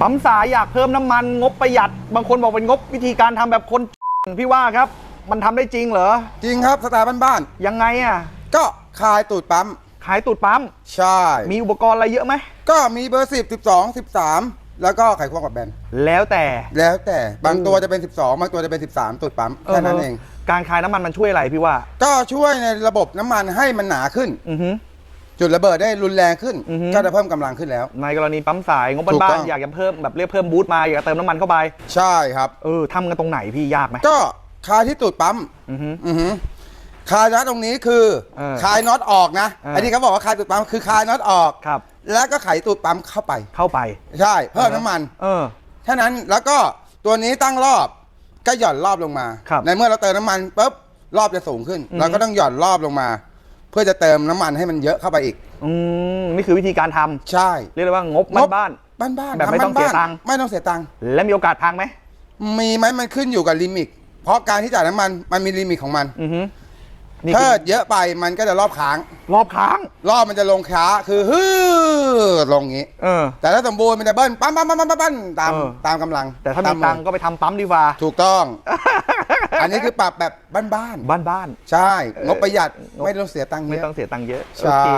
ปั๊มสายอยากเพิ่มน้ำมันงบประหยัด บางคนบอกเป็นงบวิธีการทำแบบคนพี่ว่าครับ มันทำได้จริงเหรอ จริงครับสไตล์บ้านยังไงอะๆก็คลายตูดปั๊มขายตูดปั๊ม ใช่ มีอุปกรณ์อะไรเยอะไหม ก็มีเบอร์10 12 13แล้วก็ไขควงกับแบน แล้วแต่ แล้วแต่ บางตัวจะเป็น 12 บางตัวจะเป็น 13ตูดปั๊ม แค่นั้นเอง การคลายน้ำมันมันช่วยอะไรพี่ว่า ก็ช่วยในระบบน้ำมันให้มันหนาขึ้น อือฮึ จุดระเบิดได้รุนแรงขึ้น อือฮึ ก็จะเพิ่มกำลังขึ้นแล้ว ในกรณีปั๊มสายงบถูกบ้าต้นอง ๆอยากจะเพิ่มแบบเรียกเพิ่มบูทมาอยากจะเติมน้ำมันเข้าไปใช่ครับ เออทำกันตรงไหนพี่ยากไหมก็คลายที่ตูดปั๊มอือฮึ อือหือคลายน็อตตรงนี้คือเออคลายน็อตออกนะเอออั อันนี้เขาบอกว่าคลายตูดปั๊มคือคลายน็อตออก ครับ แล้วก็ไขตูดปั๊มเข้าไป เข้าไปใช่เพิ่มน้ำมัน เออ เท่านั้นแล้วก็ตัวนี้ตั้งรอบก็หย่อนรอบลงมา ครับในเมื่อเราเติมน้ำมันปุ๊บรอบจะสูงขึ้น อือฮึ เราก็ต้องหย่อนรอบลงมา เพื่อจะเติมน้ำมันให้มันเยอะเข้าไปอีก อืมนี่คือวิธีการทำใช่เรียกได้ว่างบงบบ้าน บ้านบ้านๆแบบไม่ต้องเสียตังค์ ไม่ต้องเสียตังค์ ๆและมีโอกาสพังไหมมีไหมมันขึ้นอยู่กับลิมิต เพราะการที่จ่ายน้ำมันมันมีลิมิตของมัน อือฮึนี่ถ้าคือเยอะไปมันก็จะรอบค้าง รอบค้าง รอบมันจะลงช้าคือฮือลงงี้ เออ แต่ถ้าสมบูรณ์มันจะเบิ้ลปั๊มปั๊มปั๊มปั๊มปั๊มตามเออ ตามกำลังแต่ถ้ามีตตังค์ก็ไปทำปั๊มดีกว่า ถูกต้อง อันนี้คือปรับแบบบ้านบ้านๆๆใช่ งบประหยัดงบไม่ต้องเสียตังค์ไม่เยอะต้องเสียตังค์เยอะ ใช่ โอเค